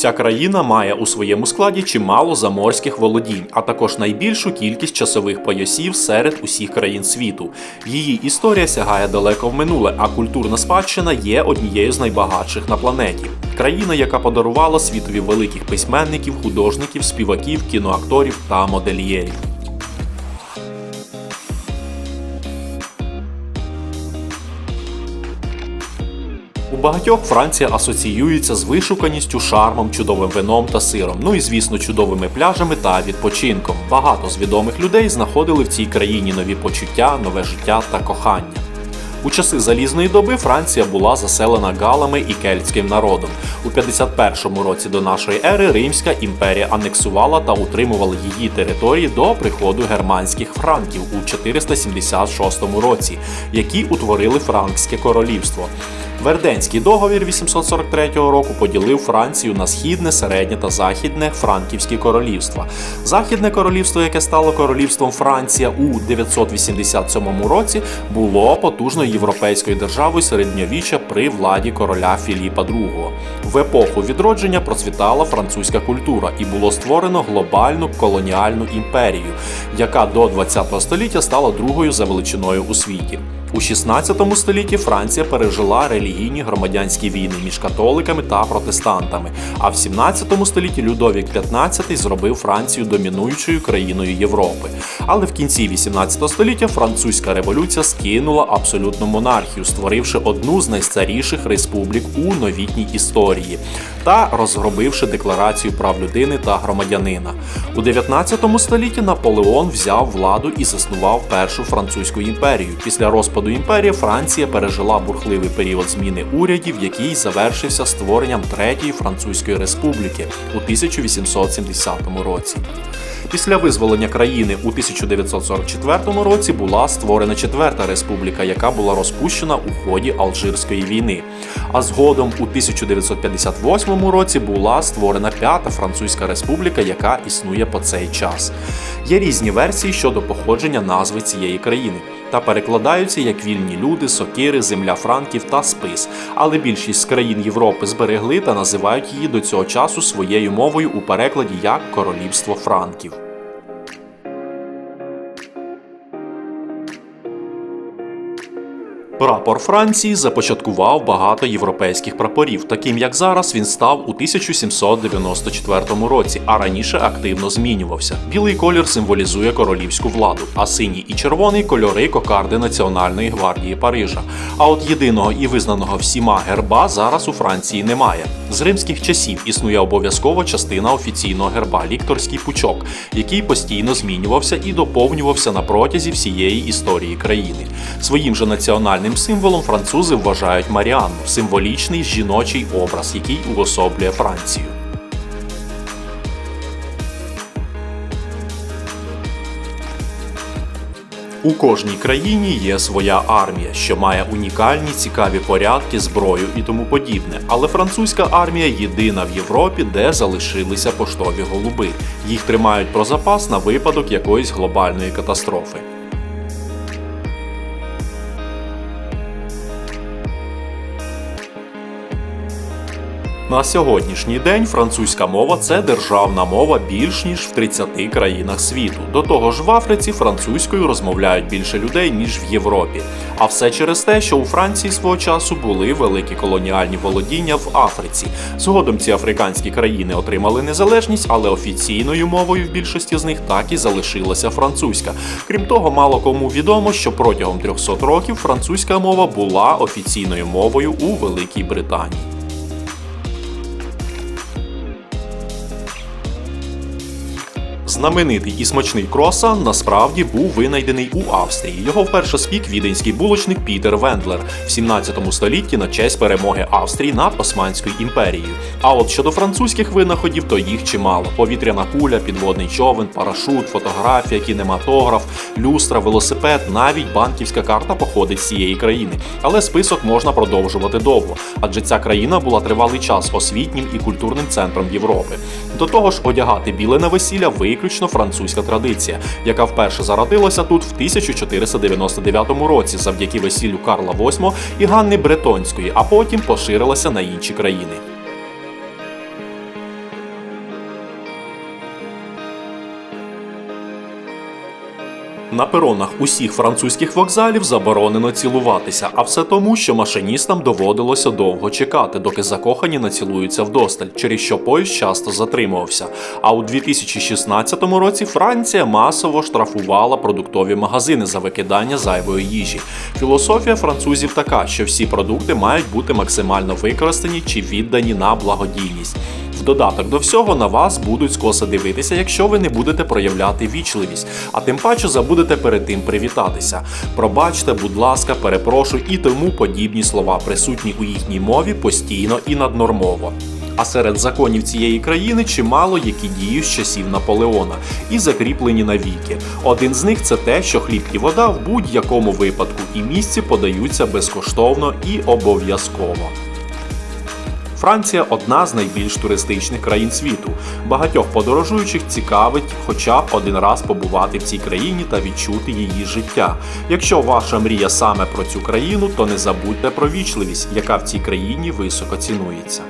Ця країна має у своєму складі чимало заморських володінь, а також найбільшу кількість часових поясів серед усіх країн світу. Її історія сягає далеко в минуле, а культурна спадщина є однією з найбагатших на планеті. Країна, яка подарувала світові великих письменників, художників, співаків, кіноакторів та модельєрів. У багатьох Франція асоціюється з вишуканістю, шармом, чудовим вином та сиром. Ну і звісно, чудовими пляжами та відпочинком. Багато з відомих людей знаходили в цій країні нові почуття, нове життя та кохання. У часи залізної доби Франція була заселена галами і кельтським народом. У 51 році до нашої ери Римська імперія анексувала та утримувала її території до приходу германських франків у 476 році, які утворили Франкське королівство. Верденський договір 843 року поділив Францію на східне, середнє та західне франківські королівства. Західне королівство, яке стало королівством Франція у 987 році, було потужною європейською державою середньовіччя при владі короля Філіпа II. В епоху відродження процвітала французька культура і було створено глобальну колоніальну імперію, яка до 20 століття стала другою за величиною у світі. У 16 столітті Франція пережила релігійні громадянські війни між католиками та протестантами. А в 17 столітті Людовік XV зробив Францію домінуючою країною Європи. Але в кінці 18 століття французька революція скинула абсолютну монархію, створивши одну з найстаріших республік у новітній історії та розгробивши декларацію прав людини та громадянина. У 19 столітті Наполеон взяв владу і заснував першу французьку імперію. Після розпаду імперії Франція пережила бурхливий період зміни урядів, який завершився створенням Третьої Французької республіки у 1870 році. Після визволення країни у 1944 році була створена Четверта республіка, яка була розпущена у ході Алжирської війни. А згодом у 1958 році була створена П'ята Французька республіка, яка існує по цей час. Є різні версії щодо походження назви цієї країни та перекладаються як вільні люди, сокири, земля франків та спис. Але більшість країн Європи зберегли та називають її до цього часу своєю мовою у перекладі як Королівство Франків. Прапор Франції започаткував багато європейських прапорів. Таким як зараз він став у 1794 році, а раніше активно змінювався. Білий колір символізує королівську владу, а синій і червоний кольори кокарди Національної гвардії Парижа. А от єдиного і визнаного всіма герба зараз у Франції немає. З римських часів існує обов'язкова частина офіційного герба лікторський пучок, який постійно змінювався і доповнювався на протязі всієї історії країни. Своїм же національним символом французи вважають Маріанну символічний жіночий образ, який уособлює Францію. У кожній країні є своя армія, що має унікальні цікаві порядки, зброю і тому подібне. Але французька армія єдина в Європі, де залишилися поштові голуби. Їх тримають про запас на випадок якоїсь глобальної катастрофи. На сьогоднішній день французька мова це державна мова більш ніж в 30 країнах світу. До того ж, в Африці французькою розмовляють більше людей ніж в Європі. А все через те, що у Франції свого часу були великі колоніальні володіння в Африці. Згодом ці африканські країни отримали незалежність, але офіційною мовою в більшості з них так і залишилася французька. Крім того, мало кому відомо, що протягом 300 років французька мова була офіційною мовою у Великій Британії. Знаменитий і смачний круасан насправді був винайдений у Австрії. Його вперше спік віденський булочник Пітер Вендлер в 17 столітті на честь перемоги Австрії над Османською імперією. А от щодо французьких винаходів, то їх чимало: повітряна куля, підводний човен, парашут, фотографія, кінематограф, люстра, велосипед, навіть банківська карта походить з цієї країни. Але список можна продовжувати довго, адже ця країна була тривалий час освітнім і культурним центром Європи. До того ж, одягати біле на весілля виключно французька традиція, яка вперше зародилася тут в 1499 році завдяки весіллю Карла VIII і Ганни Бретонської, а потім поширилася на інші країни. На перонах усіх французьких вокзалів заборонено цілуватися, а все тому, що машиністам доводилося довго чекати, доки закохані націлуються вдосталь, через що поїзд часто затримувався. А у 2016 році Франція масово штрафувала продуктові магазини за викидання зайвої їжі. Філософія французів така, що всі продукти мають бути максимально використані чи віддані на благодійність. В додаток до всього на вас будуть скоса дивитися, якщо ви не будете проявляти вічливість, а тим паче забудете перед тим привітатися. Пробачте, будь ласка, перепрошую і тому подібні слова присутні у їхній мові постійно і наднормово. А серед законів цієї країни чимало, які діють з часів Наполеона і закріплені навіки. Один з них це те, що хліб і вода в будь-якому випадку і місці подаються безкоштовно і обов'язково. Франція одна з найбільш туристичних країн світу. Багатьох подорожуючих цікавить хоча б один раз побувати в цій країні та відчути її життя. Якщо ваша мрія саме про цю країну, то не забудьте про вічливість, яка в цій країні високо цінується.